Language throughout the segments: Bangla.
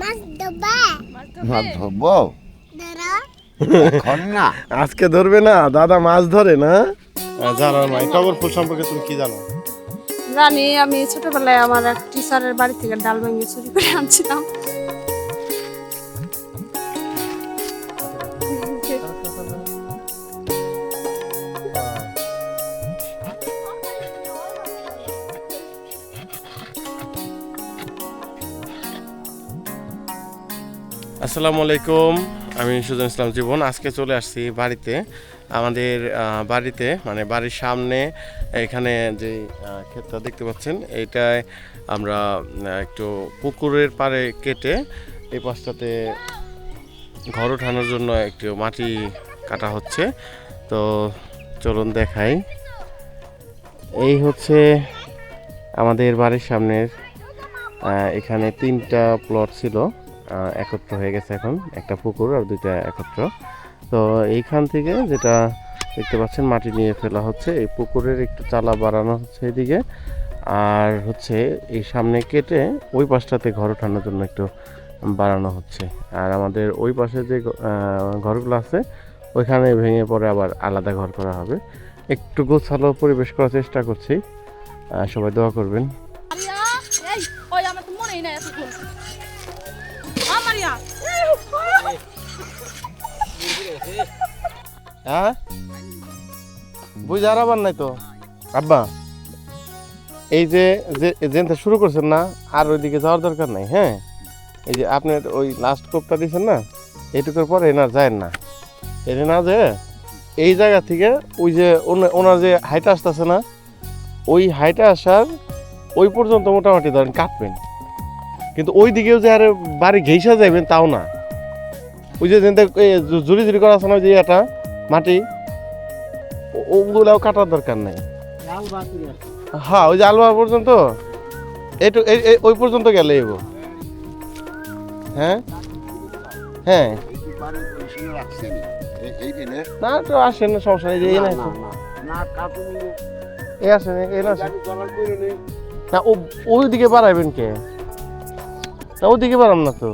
মাছ ধরবো ধরো। এখন না? আজকে ধরবে না দাদা মাছ ধরে না? জানো না টগর ফুল সম্পর্কে তুমি কি জানো? জানি আমি ছোটবেলায় আমার এক টিচারের বাড়ি থেকে ডাল ভেঙে চুরি করে আনছিলাম। আসসালামু আলাইকুম, আমি সুজন ইসলাম জীবন। আজকে চলে আসছি বাড়িতে, আমাদের বাড়িতে মানে বাড়ির সামনে, এখানে যে ক্ষেতটা দেখতে পাচ্ছেন, এইটায় আমরা একটু পুকুরের পাড়ে কেটে এই পাশটাতে ঘর ওঠানোর জন্য একটু মাটি কাটা হচ্ছে। তো চলুন দেখাই। এই হচ্ছে আমাদের বাড়ির সামনের এখানে তিনটা প্লট ছিল। একত্র হয়ে গেছে এখন। একটা পুকুর আর দুইটা একত্র। তো এইখান থেকে যেটা দেখতে পাচ্ছেন, মাটি নিয়ে ফেলা হচ্ছে। এই পুকুরের একটু চালা বাড়ানো হচ্ছে এদিকে। আর হচ্ছে এই সামনে কেটে ওই পাশটাতে ঘর ওঠানোর জন্য একটু বাড়ানো হচ্ছে। আর আমাদের ওই পাশে যে ঘরগুলো আছে, ওইখানে ভেঙে পরে আবার আলাদা ঘর করা হবে। একটু গোছালো পরিবেশ করার চেষ্টা করছি। সবাই দোয়া করবেন। হ্যাঁ? আবার নাই তো। আব্বা, এই যে যেনটা শুরু করছেন না, আর ওইদিকে যাওয়ার দরকার নাই হ্যাঁ? এই যে আপনি ওই লাস্ট কোপটা দিয়েছেন না, এইটুকুর পর এনার যায় না। এনে না যে, এই জায়গা থেকে ওই যে ওনা- ওনার যে হাইটা আসতেছে না, ওই হাইটা আসার ওই পর্যন্ত মোটামুটি ধরেন কাটবেন। কিন্তু ওই দিকেও যে আর বাড়ি ঘেইসা যাবেন তাও না। ওই যে জুড়ি জুড়ি করা আছে না যে এটা মাটি ওগুলাও কাটার দরকার নাই। হ্যাঁ ওই যে আলুয়া পর্যন্ত এই- ওই পর্যন্ত গেলে এগো হ্যাঁ? হ্যাঁ। না তো আসেন না সমস্যা নেই এই না, এই আসেন এই। না ও ওই দিকে বাড়াইবেন কে? না ওদিকে বাড়াম না তো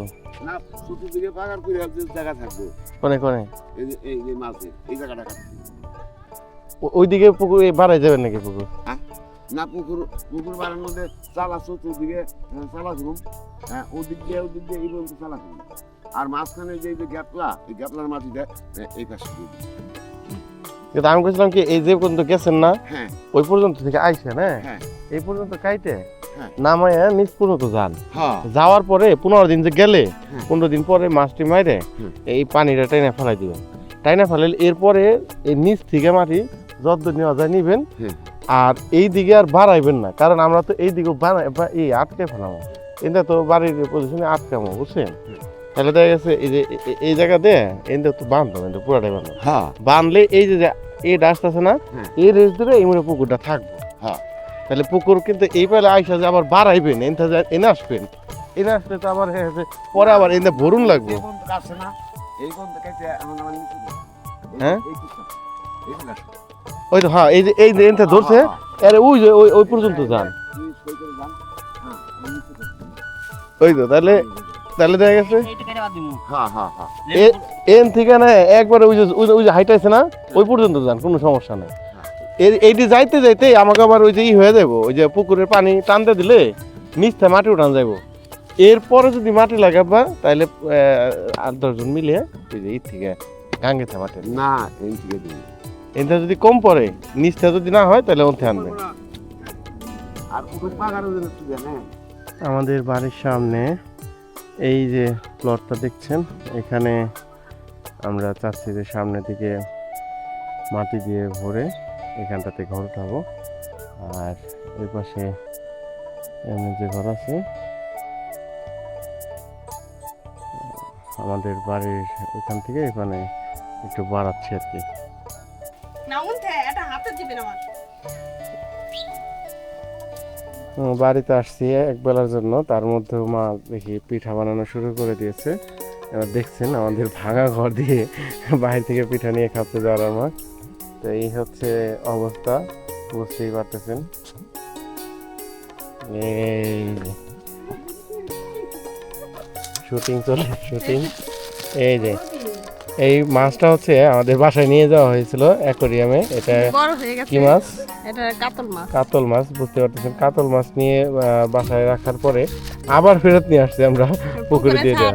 না, শুধু দিকে বাগান করে যে জায়গা থাকব, কোনে কোনে এই যে- এই যে মাঝে, এই জায়গাটা কাটতে। ওইদিকে পুকুর বাড়াই যাবেন নাকি পুকুর না, পুকুর- পুকুর বাড়ির মধ্যে চালা চতুর্দিকে, চালা ঘুম। হ্যাঁ, ওদিক দিয়ে, ওদিক দিয়ে এই পর্যন্ত চালা। আর মাঝখানে যে এই যে গ্যাপলা এই গ্যাপলার মাটিটা এই পাশে কিন্তু আমি বলছিলাম কি এই যে পর্যন্ত গেছেন না হ্যাঁ ওই পর্যন্ত থেকে আইসেন হ্যাঁ হ্যাঁ। এই পর্যন্ত কাইটে হ্যাঁ। নামায় নিচ পর্যন্ত যান। হ্যাঁ। যাওয়ার পরে পনেরো দিন যে গেলে হ্যাঁ। পনেরো দিন পরে মাছটি মাইরে এই পানিটা টাইনা ফেলাই দিবেন। টাইনা ফেলাইলে এরপরে এই নিচ থেকে মাটি যত নেওয়া যায় নিবেন আর এই দিকে আর বাড়াইবেন না কারণ আমরা তো এই দিকে বানাই বা- এই আটকে ফেলাম। এটা তো বাড়ির পজিশনে আটকামো বুঝছেন? তাহলে দেখা গেছে এই যে এই জায়গাতে এটা তো বাঁধবো এটা পুরাটাই বাঁধবো হ্যাঁ। বানলে এই যে এই ডাস্ট আছে না হ্যাঁ। এই রেস ধরে এই মনে পুকুরটা থাকব। হ্যাঁ। তাহলে পুকুর কিন্তু এই পেলে আইসা যে আবার বাড়াইবেন এনতে যে এনে আসবেন। এনে আসলে তো আবার হ্যাঁ, হ্যাঁ, পরে আবার এনে ভরুন লাগবে। হ্যাঁ? ওই তো হ্যাঁ এই যে এই যে ধরছে হ্যাঁ, হ্যাঁ, আরে ওই যে ওই ওই পর্যন্ত যান। হ্যাঁ, ওই তো তাহলে তাহলে দেখা গেছে। হ্যাঁ, হ্যাঁ, হ্যাঁ। এ- এন থেকে না একবারে ওই যে ওই যে- হাইট আছে না ওই পর্যন্ত যান কোনো সমস্যা নেই। এইটি যাইতে যাইতে আমাকে আবার ওই যে ই হয়ে যাব ওই যে পুকুরের পানি টানতে দিলে নিচ থেকে মাটি উঠান যাব এরপরে যদি মাটি লাগাবা তাহলে আট দশজন মিলে ওই যে ই থেকে গাঙ্গেতে মাটি না, এই দিন। এটা যদি কম পড়ে নিচটা যদি না হয় তাহলে ওতে আনবে। আমাদের বাড়ির সামনে এই যে প্লটটা দেখছেন এখানে আমরা চাচ্ছি যে সামনের দিকে মাটি দিয়ে ভরে এখানটাতে ঘর উঠাবো। আর ওই পাশে এমনি যে ঘর আছে আমাদের বাড়ির ওইখান থেকে এখানে একটু বাড়াচ্ছি আর কি। বাড়িতে আসছি এক বেলার জন্য তার মধ্যে মা দেখি পিঠা বানানো শুরু করে দিয়েছে। এবার দেখছেন আমাদের ভাঙা ঘর দিয়ে বাইরে থেকে পিঠা নিয়ে খাচ্ছে যাওয়ার আমার তো এই হচ্ছে অবস্থা বুঝতেই পারতেছেন। এই শুটিং চলে শুটিং এই যে। এই মাছটা হচ্ছে আমাদের বাসায় নিয়ে যাওয়া হয়েছিল অ্যাকোরিয়ামে। এটা কি মাছ? এটা কাতল মাছ। কাতল মাছ বুঝতে পারতেছেন। কাতল মাছ নিয়ে বাসায় রাখার পরে আবার ফেরত নিয়ে আসছি আমরা পুকুরে দিয়ে দেওয়া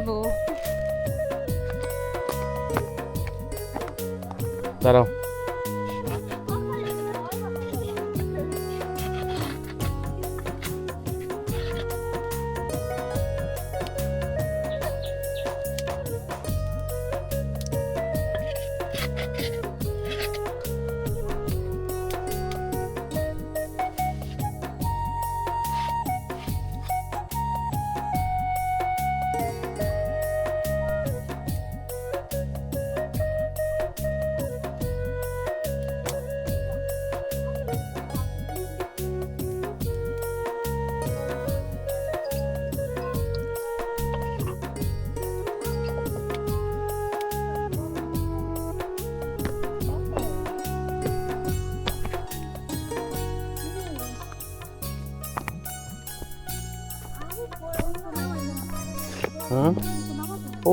দাঁড়াও।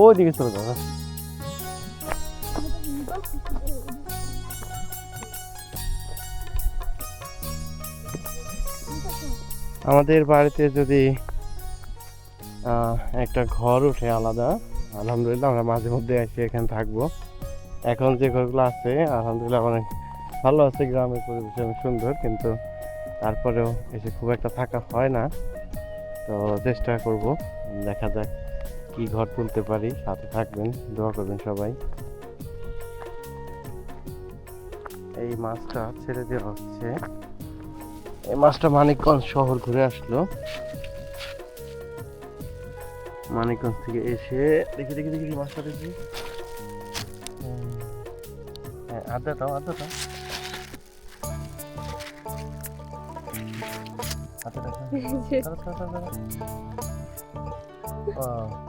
ওদিকে চলে যাও হ্যাঁ। আমাদের বাড়িতে যদি একটা ঘর উঠে আলাদা, আলহামদুলিল্লাহ আমরা মাঝে মধ্যে এসে এখানে থাকব। এখন যে ঘরগুলো আছে, আলহামদুলিল্লাহ অনেক ভালো আছে, গ্রামের পরিবেশ অনেক সুন্দর, কিন্তু তারপরেও এসে খুব একটা থাকা হয় না। তো চেষ্টা করব, দেখা যাক। কি ঘর তুলতে পারি সাথে থাকবেন দোয়া করবেন সবাই। এই মাছটা ছেড়ে দেওয়া হচ্ছে। এই মাছটা মানিকগঞ্জ শহর ঘুরে আসলো। মানিকগঞ্জ থেকে এসে দেখি দেখি দেখি মাছটা দেখি। হ্যাঁ আদা দাও আদা দাও।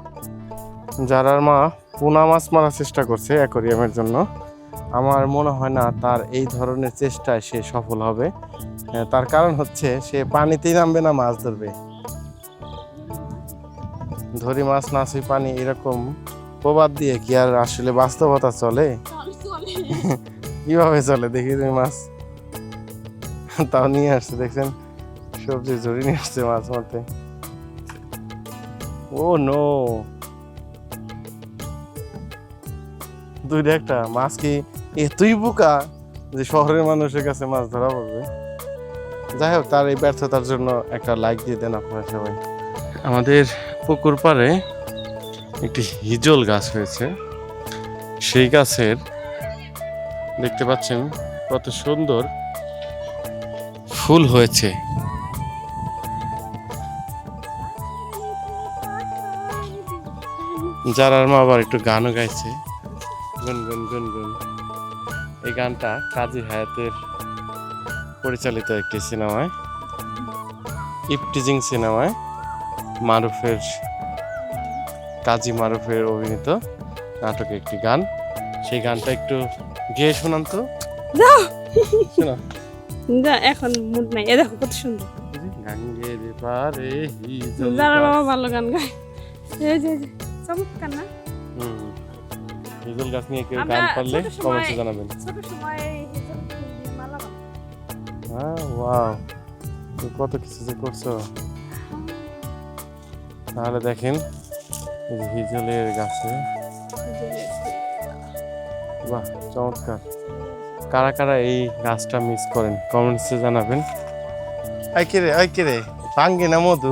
যারার মা পোনা মাছ মারার চেষ্টা করছে অ্যাকোরিয়ামের জন্য, আমার মনে হয় না তার এই ধরনের চেষ্টায় সে সফল হবে। তার কারণ হচ্ছে সে পানিতেই নামবে না, মাছ ধরবে। ধরি মাছ নাচি পানি এরকম প্রবাদ দিয়ে কি আর আসলে বাস্তবতা চলে? কীভাবে চলে? দেখি তুমি মাছ। তাও নিয়ে আসছে, দেখছেন? সবজি ঝুড়ি নিয়ে আসছে মাছ মারতে। ও নো দুইটা একটা, মাছ কি এতই বোকা যে শহরের মানুষের কাছে মাছ ধরা পড়বে যাই হোক, তার এই ব্যর্থতার জন্য একটা লাইক দিয়ে দেন আপনারা সবাই। আমাদের পুকুর পাড়ে একটি হিজল গাছ হয়েছে। সেই গাছের দেখতে পাচ্ছেন কত সুন্দর ফুল হয়েছে। যারার মা আবার একটু গানও গাইছে। গুন গুন গুন গুন। এই গানটা কাজী হায়াতের পরিচালিত একটি সিনেমায় ইপটিজিং সিনেমায় মারুফের কাজী মারুফের অভিনীত নাটকে একটি গান। সেই গানটা একটু গেয়ে শোনান তো। যা এখন মুড নাই। এ দেখো কত সুন্দর। গাঙ্গের পারে হিজল যারা বাবা ভালো গান গায়। এই যে চমৎকার না। হিজল গাছ নিয়ে কেউ গান পারলে কমেন্টে জানাবেন। ছোট সময় হিজল মালা হ্যাঁ ওয়াও। কত কিছু যে করছ। তাহলে দেখেন হিজলের গাছে। বাহ চমৎকার। কারা কারা এই গাছটা মিস করেন কমেন্টসে জানাবেন। আই কে রে আই রে? ভাঙ্গে না মধু।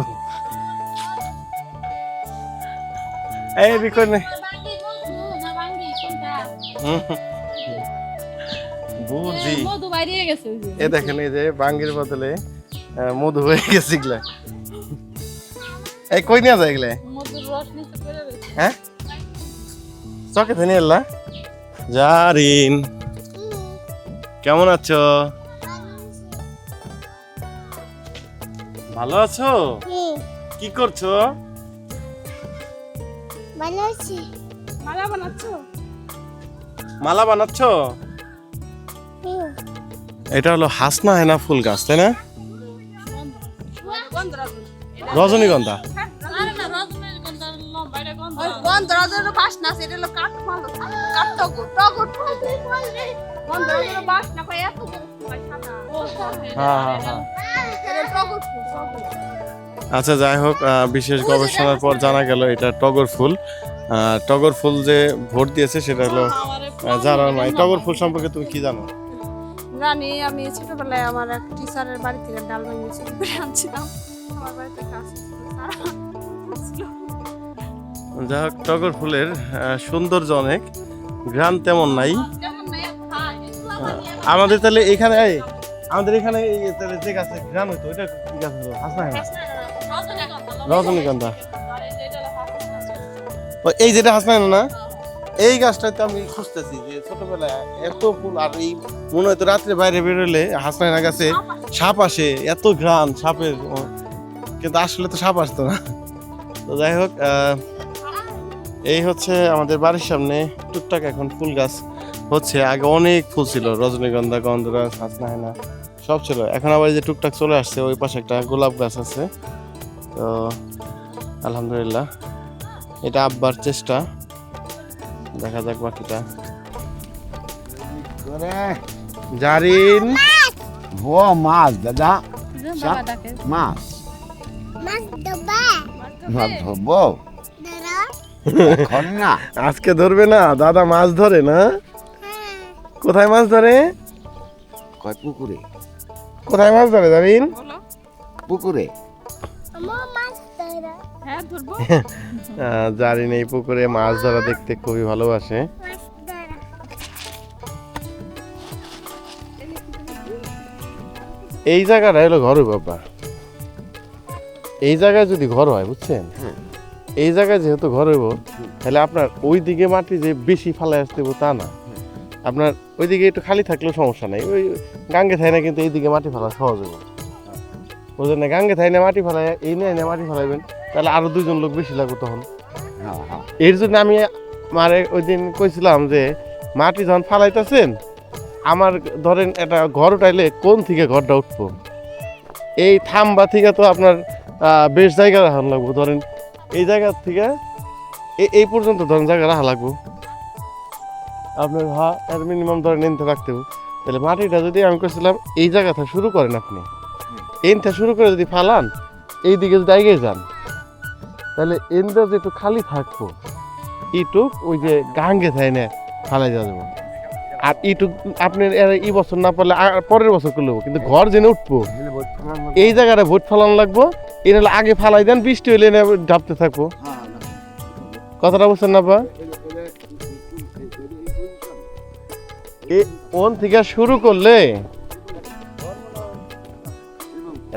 এই রিকর্ড বুঝি। মধু বাইরে গেছে এ দেখেন এই যে বাঙ্গির বদলে মধু হয়ে গেছে এগুলা। এই কই নিয়ে যায় এগুলা? হ্যাঁ? চকে ধরে এলা। জারিন কেমন আছো? ভালো আছো? কি করছ? ভালো আছি। মালা বানাচ্ছো? মালা বানাচ্ছো? এটা হলো হাসনা হেনা ফুল গাছ, তাই না? রজনীগন্ধা। আচ্ছা যাই হোক বিশেষ গবেষণার পর জানা গেল এটা টগর ফুল। টগর ফুল যে ভোট দিয়েছে, সেটা হলো জানা নাই টগর ফুল সম্পর্কে তুমি কি জানো? জানি আমি ছোটবেলায় আমার এক টিচারের বাড়ি থেকে ডাল ভেঙে চুরি করে আনছিলাম। আমার বাড়িতে কাজ। যাই হোক টগর ফুলের সৌন্দর্য অনেক। ঘ্রাণ তেমন নাই। নিয়ে আমার আমাদের তাহলে এখানে আমাদের এখানে তাহলে যে গাছে ঘ্রাণ হইতো এটা কি গাছ হলো? হাসনা রজনীগন্ধা এই যেটা হাসনাই না? এই গাছটা তো আমি খুঁজতেছি যে ছোটবেলায় এত ফুল আর এই মনে হয়তো রাত্রে বাইরে বেরোলে হাসনাইনা গাছে সাপ আসে। এত ঘ্রাণ সাপের কিন্তু আসলে তো সাপ আসতো না। তো যাই হোক এই হচ্ছে আমাদের বাড়ির সামনে টুকটাক এখন ফুল গাছ হচ্ছে। আগে অনেক ফুল ছিল রজনীগন্ধা গন্ধরাজ হাসনাহেনা সব ছিল। এখন আবার যে টুকটাক চলে আসছে ওই পাশে একটা গোলাপ গাছ আছে। তো আলহামদুলিল্লাহ এটা আব্বার চেষ্টা। দেখা যাক বাকিটা। করে। জারিন। ও মাছ দাদা। মাছ. মাছ ধরবো এখন না। আজকে ধরবে না দাদা মাছ ধরে না? কোথায় মাছ ধরে? কয় পুকুরে? কোথায় মাছ ধরে জারিন? পুকুরে। জারিন এই পুকুরে মাছ ধরা দেখতে খুবই ভালোবাসে। এই জায়গাটা হলো ঘর বাবা। এই জায়গায় যদি ঘর হয়, বুঝছেন? এই জায়গায় যেহেতু ঘর হইব, তাহলে আপনার ওই দিকে মাটি যে বেশি ফালাই আসতে তা না। আপনার ওইদিকে একটু খালি থাকলেও সমস্যা নাই। ওই গাঙ্গে থাই না কিন্তু এইদিকে মাটি ফেলা সহজ হইব। বুঝলেন না? গাঙ্গে থাই না মাটি ফেলাই এই নিয়ে মাটি ফেলাইবেন। তাহলে আরও দুইজন লোক বেশি লাগবে তখন। হ্যাঁ হ্যাঁ। এর জন্য আমি মারে ওই দিন কইছিলাম যে মাটি যখন ফালাইতেছেন আমার ধরেন এটা ঘর উঠাইলে কোন থেকে ঘরটা উঠবো? এই থাম্বা থেকে তো আপনার বেশ জায়গা রাখা লাগবো ধরেন এই জায়গা থেকে এই এই পর্যন্ত ধরেন জায়গা রাখা লাগবো। আপনার হা এর মিনিমাম ধরেন এনতে রাখতে হবে। তাহলে মাটিটা যদি আমি কইছিলাম এই জায়গাটা শুরু করেন আপনি। এনতে শুরু করে যদি ফালান এই দিকে যদি এগিয়ে যান। তাহলে এনটা যে একটু খালি থাকব, ইটুক ওই যে গাঙ্গে থাই না, ফালাই দেওয়া যাব। আর ইটুক আপনি এই বছর না পারলে পরের বছর করলে। কিন্তু ঘর জেনে উঠবো। এই জায়গাটা ভোট ফালানো লাগবো, এর আগে ফালাই দেন, বৃষ্টি এনে ডাবতে থাকব। কথাটা বুঝছেন না এ ওন থেকে শুরু করলে?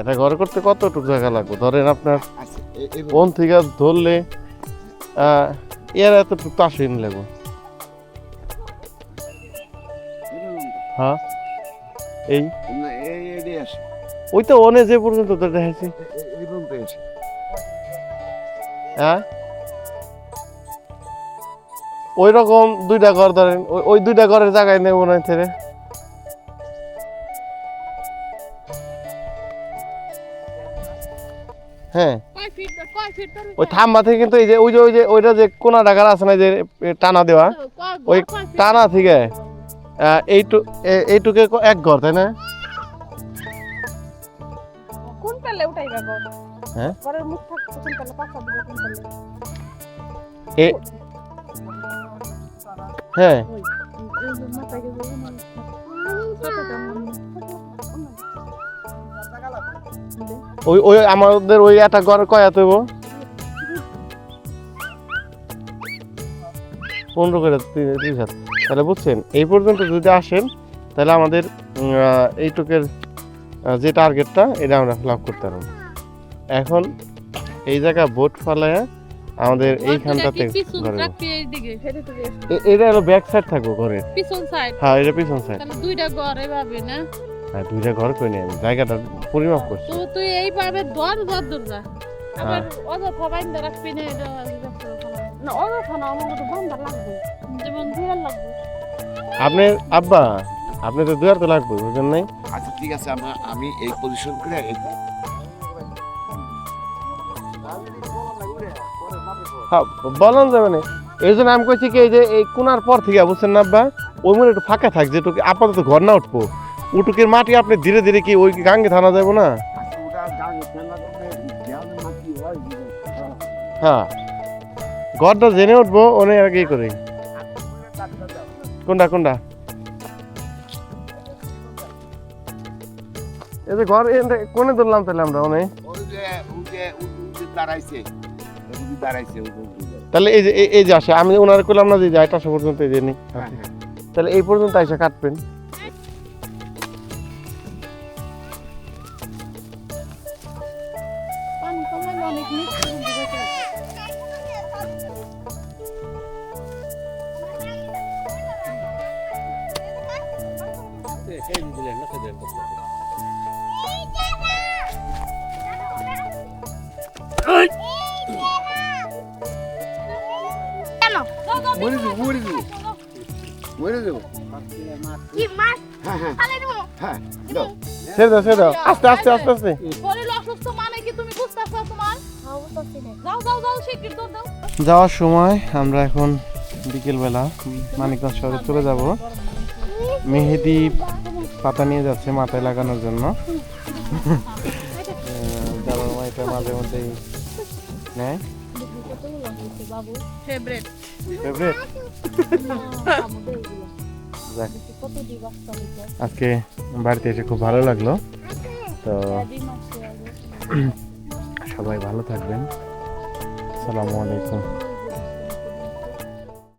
এটা ঘর করতে কতটুকু জায়গা লাগবে? ধরেন আপনার ওন থেকে ধরলে এর এতটুকু তো আসেনি লাগবে হ্যাঁ? এই? ওই তো অনে যে পর্যন্ত তো। হ্যাঁ? ওই রকম দুইটা ঘর ধরেন, ওই- ওই দুইটা ঘরের জায়গায় নেব না থেকে হ্যাঁ। ওই থাম্বা থেকে কিন্তু এই যে ওই যে ওই যে ওইটা যে কোনা ডাকার আছে না যে টানা দেওয়া ওই টানা থেকে এইটু এইটুকে এক ঘর তাই না? কোন পেলে উঠাইবা ঘর? হ্যাঁ? ঘরের মুখ থাকছে কোন পেলে পাশা দিবে কোন পেলে? এ হ্যাঁ ওই ওই আমাদের ওই একটা ঘর কয়া তৈব পনেরো করে ত্রিশ হাত তাহলে বুঝছেন এই পর্যন্ত যদি আসেন তাহলে আমাদের এইটুকের যে টার্গেটটা এটা আমরা লাভ করতে পারব। এখন এই জায়গা ভোট ফালায় আমাদের এইখানটাতে ঘরে এটা হলো ব্যাক সাইড থাকব ঘরের। পিছন সাইড হ্যাঁ এটা পিছন সাইড দুইটা ঘর এভাবে না? হ্যাঁ দুইটা ঘর করে নিয়ে আমি জায়গাটা পরিমাপ করছি। তো তুই এইভাবে ধর ধর ধর যা। আবার হ্যাঁ। অযথা বাইন্দা রাখবি না এটা না। অযথা না আমার তো বান্ধা লাগবে। যেমন দুয়ার লাগবে। আপনি আব্বা আপনি তো দুয়ার তো লাগবে বুঝলেন নাই আচ্ছা ঠিক আছে আমরা আমি এই পজিশন করে এই- হ্যাঁ বলন যাবে না এই জন্য আমি কইছি কি এই যে এই কোনার পর থেকে বুঝছেন না আব্বা? ওই মনে একটু ফাঁকা থাক যেটুকু আপাতত ঘর না উঠবো। উটুকের মাটি আপনি ধীরে ধীরে কি ওই গাঙ্গে থানা যাব না? হয়। ঘরটা জেনে উঠবো অনেক আগে করে। কোনটা কোনটা? এই যে ঘর কোনে ধরলাম তাহলে আমরা অনেক। তাহলে এই যে এই- যে আসে আমি ওনার করলাম না যে যাইটা আসা পর্যন্ত এই যে নি হ্যাঁ, হ্যাঁ। তাহলে এই পর্যন্ত এসে কাটবেন। মরে যাব মরে যাব মরে যাব কি মাছ খালে দেবো হ্যাঁ দাও। ছেড়ে দাও ছেড়ে দাও। আস্তে আস্তে আস্তে আস্তে। শরীর অসুস্থ মানে কি তুমি বুঝতেছো তোমার? যাও যাও যাও শিগগির দৌড় দাও। যাওয়ার সময় আমরা এখন বিকেলবেলা মানিকগঞ্জ শহরে চলে যাব। মেহেদি পাতা নিয়ে যাচ্ছে মাথায় লাগানোর জন্য। আহ, যারা এটা মাঝে মধ্যেই নেয়। ফেভারিট ফেভারিট যাক। আজকে বাড়িতে এসে খুব ভালো লাগল। তো সবাই ভালো থাকবেন। আসসালামু আলাইকুম।